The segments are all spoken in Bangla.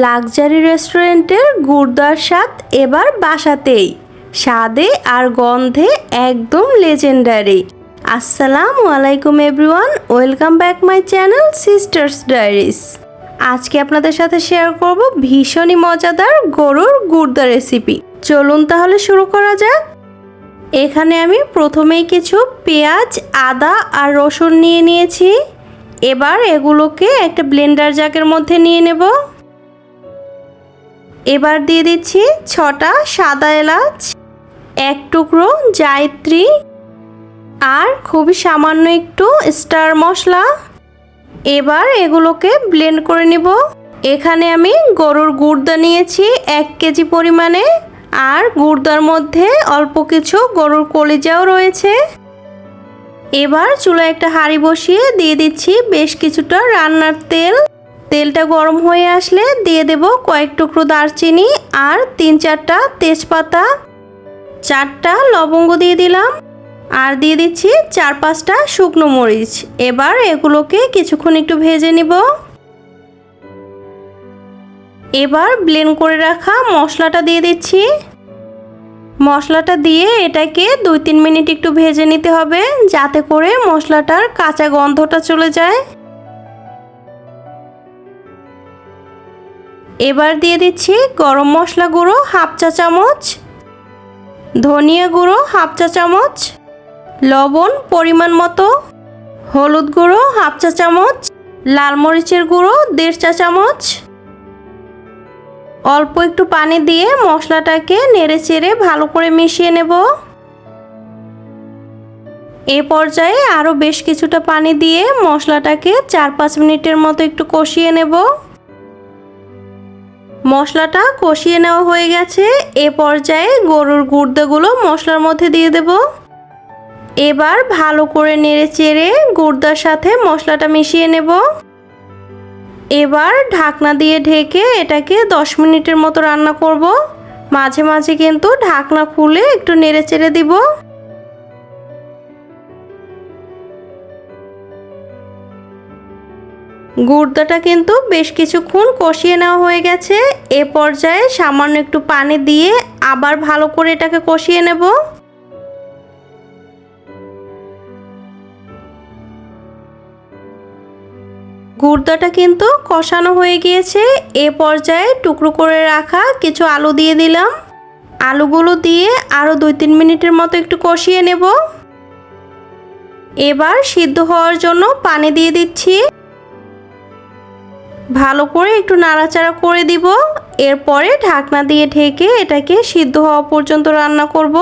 লাক্সারি রেস্টুরেন্টের গুড়দার স্বাদ এবার বাসাতেই। স্বাদে আর গন্ধে একদম লেজেন্ডারি। আসসালামু আলাইকুম everyone, welcome back my channel sisters diaries আজকে আপনাদের সাথে শেয়ার করব ভীষণই মজাদার গরুর গুড়দা রেসিপি। চলুন তাহলে শুরু করা যাক। এখানে আমি প্রথমেই কিছু পেঁয়াজ, আদা আর রসুন নিয়ে নিয়েছি। এবার এগুলোকে একটা ব্লেন্ডার জাকের মধ্যে নিয়ে নেব। এবার দিয়ে দিচ্ছি ছটা সাদা এলাচ, এক টুকরো জায়ত্রী আর খুবই সামান্য একটু স্টার মশলা। এবার এগুলোকে ব্লেন্ড করে নিব। এখানে আমি গরুর গুড়দা নিয়েছি এক কেজি পরিমাণে আর গুড়দার মধ্যে অল্প কিছু গরুর কলিজাও রয়েছে। এবার চুলা একটা হাঁড়ি বসিয়ে দিয়ে দিচ্ছি বেশ কিছুটা রান্নার তেল। তেলটা গরম হয়ে আসলে দিয়ে দেব কয়েক টুকরো দারচিনি আর তিন চারটা তেজপাতা। চারটা লবঙ্গ দিয়ে দিলাম। আর দিয়ে দিচ্ছি চার পাঁচটা শুকনো মরিচ। এবার এগুলোকে কিছুক্ষণ একটু ভেজে নিব। এবার ব্লেন্ড করে রাখা মশলাটা দিয়ে দিচ্ছি। মশলাটা দিয়ে এটাকে দুই তিন মিনিট একটু ভেজে নিতে হবে যাতে করে মশলাটার কাঁচা গন্ধটা চলে যায়। এবার দিয়ে দিচ্ছি গরম মশলা গুঁড়ো হাফ চা চামচ, ধনিয়া গুঁড়ো হাফ চা চামচ, লবণ পরিমাণ মতো, হলুদ গুঁড়ো হাফ চা চামচ, লাল মরিচের গুঁড়ো দেড় চা চামচ। অল্প একটু পানি দিয়ে মশলাটাকে নেড়ে চেড়ে ভালো করে মিশিয়ে নেব। এ পর্যায়ে আরও বেশ কিছুটা পানি দিয়ে মশলাটাকে চার পাঁচ মিনিটের মতো একটু কষিয়ে নেব। মশলাটা কষিয়ে নেওয়া হয়ে গেছে। এ পর্যায়ে গরুর গুর্দাগুলো মশলার মধ্যে দিয়ে দেব। এবার ভালো করে নেড়ে চেড়ে গুর্দার সাথে মশলাটা মিশিয়ে নেব। এবার ঢাকনা দিয়ে ঢেকে এটাকে দশ মিনিটের মতো রান্না করব। মাঝে মাঝে কিন্তু ঢাকনা খুলে একটু নেড়ে চেড়ে দিব। গুড়দাটা কিন্তু বেশ কিছুক্ষণ কষিয়ে নেওয়া হয়ে গেছে। এ পর্যায়ে সামান্য একটু পানি দিয়ে আবার ভালো করে এটাকে কষিয়ে নেব। গুড়দাটা কিন্তু কষানো হয়ে গিয়েছে। এ পর্যায়ে টুকরো করে রাখা কিছু আলু দিয়ে দিলাম। আলুগুলো দিয়ে আরও দুই তিন মিনিটের মতো একটু কষিয়ে নেব। এবার সিদ্ধ হওয়ার জন্য পানি দিয়ে দিচ্ছি। ভালো করে একটু নাড়াচাড়া করে দিব। এরপরে ঢাকনা দিয়ে ঢেকে এটাকে সিদ্ধ হওয়া পর্যন্ত রান্না করব।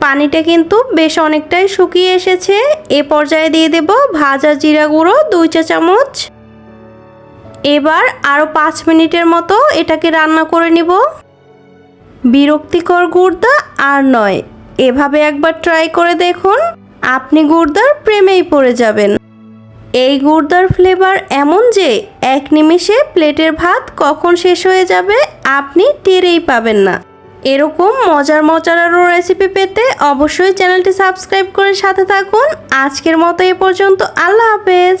পানিটা কিন্তু বেশ অনেকটাই শুকিয়ে এসেছে। এ পর্যায়ে দিয়ে দেব ভাজা জিরা গুঁড়ো দুই চা চামচ। এবার আরও পাঁচ মিনিটের মতো এটাকে রান্না করে নিব। বিরক্তিকর গুড়দা আর নয়। এভাবে একবার ট্রাই করে দেখুন। আপনি গুড়দার প্রেমেই পড়ে যাবেন। এই গুড়দার ফ্লেভার এমন যে এক নিমেষে প্লেটের ভাত কখন শেষ হয়ে যাবে আপনি টেরেই পাবেন না। এরকম মজার মজার আরও রেসিপি পেতে অবশ্যই চ্যানেলটি সাবস্ক্রাইব করে সাথে থাকুন। আজকের মতো এ পর্যন্ত আল্লাহ হাফেজ।